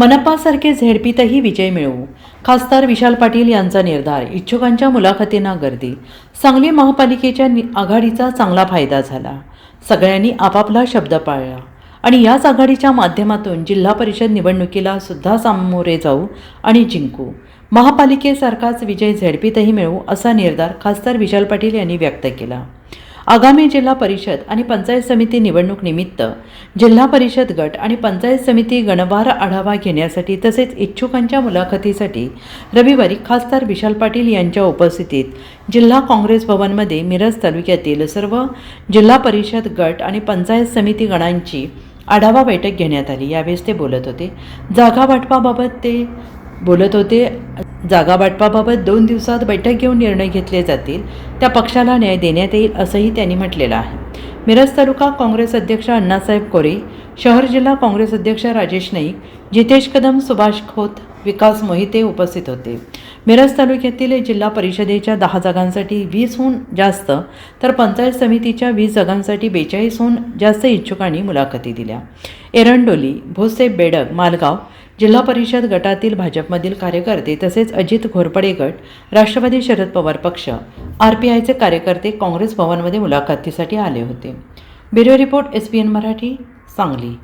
मनपासारखे झेडपीतही विजय मिळवू. खासदार विशाल पाटील यांचा निर्धार इच्छुकांच्या मुलाखतींना गर्दी. सांगली महापालिकेच्या नि- आघाडीचा चांगला फायदा झाला. सगळ्यांनी आपापला शब्द पाळला. आणि याच आघाडीच्या माध्यमातून जिल्हा परिषद निवडणुकीला सुद्धा सामोरे जाऊ आणि जिंकू. महापालिकेसारखाच विजय झेडपीतही मिळवू असा निर्धार खासदार विशाल पाटील यांनी व्यक्त केला. आगामी जिल्हा परिषद आणि पंचायत समिती निवडणूक निमित्त जिल्हा परिषद गट आणि पंचायत समिती गणभार आढावा घेण्यासाठी तसेच इच्छुकांच्या मुलाखतीसाठी रविवारी खासदार विशाल पाटील यांच्या उपस्थितीत जिल्हा काँग्रेस भवनमध्ये मिरज तालुक्यातील सर्व जिल्हा परिषद गट आणि पंचायत समिती गणांची आढावा बैठक घेण्यात आली. यावेळेस ते बोलत होते. जागा वाटपाबाबत ते बोलत होते. जागा वाटपाबाबत दोन दिवसात बैठक घेऊन निर्णय घेतले जातील. त्या पक्षाला न्याय देण्यात येईल असंही त्यांनी म्हटलेलं आहे. मिरज तालुका काँग्रेस अध्यक्ष अण्णासाहेब कोरे शहर जिल्हा काँग्रेस अध्यक्ष राजेश नाईक जितेश कदम सुभाष खोत विकास मोहिते उपस्थित होते. मिरज तालुक्यातील जिल्हा परिषदेच्या दहा जागांसाठी वीसहून जास्त तर पंचायत समितीच्या वीस जागांसाठी बेचाळीसहून जास्त इच्छुकांनी मुलाखती दिल्या. एरंडोली भोसे बेडग मालगाव जिल्हा परिषद गटातील भाजपमधील कार्यकर्ते तसेच अजित घोरपडे गट राष्ट्रवादी शरद पवार पक्ष आर पी आयचे कार्यकर्ते काँग्रेस भवनमध्ये मुलाखतीसाठी आले होते. Bureau report S P N Marathi Sangli.